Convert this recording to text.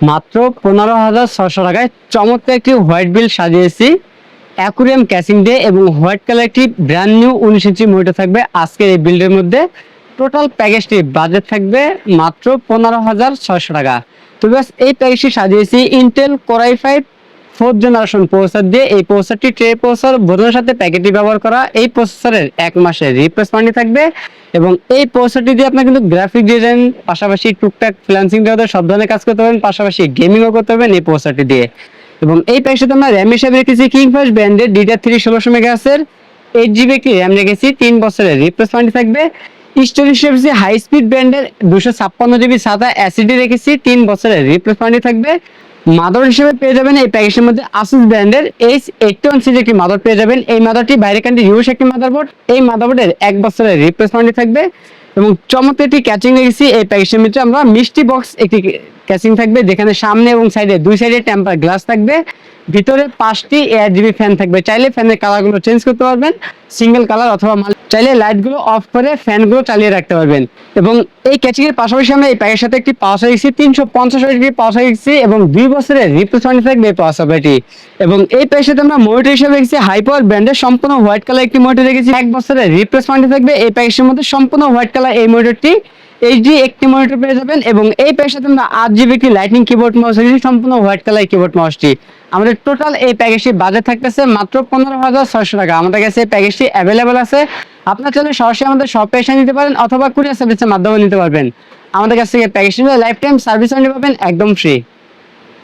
মাত্র পনেরো হাজার ছশো টাকায় চমৎকার একটি হোয়াইট বিল সাজিয়েছি। অ্যাকুরিয়াম ক্যাসিং ডে এবং হোয়াইট কালার একটি ব্র্যান্ড নিউ উনিশ ইঞ্চি থাকবে আজকের এই বিল্ডের মধ্যে। টোটাল প্যাকেজটি বাজেট থাকবে মাত্র পনেরো হাজার ছশো টাকা। তো ব্যাস, এই প্যাকেজটি সাজিয়েছি Intel core i five fourth generation processor দিয়ে এই প্রসেসরটি ট্রে প্রসেসর বোর্ডের সাথে প্যাকেটটি ব্যবহার করা। এই প্রসেসরের এক মাসের রিপ্লেসমেন্টই থাকবে এবং এই প্রসেসরটি দিয়ে আপনি কিন্তু গ্রাফিক ডিজাইন পাশাপাশি টুকটাক ফ্রিল্যান্সিং দিয়ে সব ধরনের কাজ করতে পারবেন, পাশাপাশি গেমিংও করতে পারবেন এই প্রসেসরটি দিয়ে। এবং এই প্যাকেজটাতে আমরা র্যাম হিসাবে রেখেছি কিংফাস ব্র্যান্ডের ডিডার থ্রি ষোলোশো মেগাহার্সের এইট জিবি একটি র্যাম রেখেছি, তিন বছরের রিপ্লেসমেন্ট থাকবে। স্টোরেজ হিসেবে হাই স্পিড ব্র্যান্ডের দুশো ছাপ্পান্ন জিবি সাদা অ্যাসিডি রেখেছি, তিন বছরের রিপ্লেসমেন্ট থাকবে। মাদার হিসেবে পেয়ে যাবেন এই প্যাকেজের মধ্যে আসুস ব্র্যান্ডের এইচ এইটটি ওয়ান সিরিজ একটি মাদার পেয়ে যাবেন। এই মাদারটি বাইরে কান্ট্রি ইউস একটি মাদারবোর্ড এই মাদারবোর্ডের এক বছরের রিপ্লেসমেন্ট থাকবে। এবং চমৎকার একটি ক্যাচিং রেখেছি এই প্যাকেজের মধ্যে আমরা মিষ্টি বক্স একটি ক্যাচিং থাকবে, যেখানে সামনে এবং সাইডে দুই সাইডে টেম্পার গ্লাস থাকবে, ভিতরে পাঁচটি এয়ার জিবি ফ্যান থাকবে। চাইলে ফ্যানের কালারগুলো চেঞ্জ করতে পারবেন সিঙ্গেল কালার অথবা চাইলে লাইটগুলো অফ করে ফ্যানগুলো চালিয়ে রাখতে পারবেন। এবং এই ক্যাচিং এর পাশাপাশি আমরা এই প্যাকের সাথে একটি পাওয়ার রেখেছি তিনশো পঞ্চাশ ডিগ্রি পাওয়ার রেখেছি এবং দুই বছরের রিপ্লেসমেন্ট থাকবে এই পাওয়ার সাপ্লাইটি এবং এই প্যাকের সাথে আমরা মনিটর হিসেবে রেখেছি হাই পাওয়ার ব্র্যান্ডের সম্পূর্ণ হোয়াইট কালার একটি মনিটর রেখেছি। এক বছরের রিপ্লেসমেন্ট থাকবে, এই প্যাকেজের মধ্যে সম্পূর্ণ হোয়াইট কালার এই মনিটরটি এইচডি একটি মনিটর পেয়ে যাবেন এবং এই প্যাকের সাথে আমরা আট জিবি একটি লাইটিং কিবোর্ড মাউস রেখেছি সম্পূর্ণ হোয়াইট কালার কিবোর্ড মাউসটি আমাদের টোটাল এই প্যাকেজটি বাজেট থাকতেছে মাত্র পনেরো হাজার ছয়শো টাকা। আমাদের কাছে এই প্যাকেজটি অ্যাভেলেবেল আছে। আপনার চাইলে সরাসরি আমাদের সব পেশা নিতে পারেন অথবা কুরিয়ার সার্ভিসের মাধ্যমে নিতে পারবেন। আমাদের কাছ থেকে প্যাকেজটি লাইফ টাইম সার্ভিস নিতে পারবেন একদম ফ্রি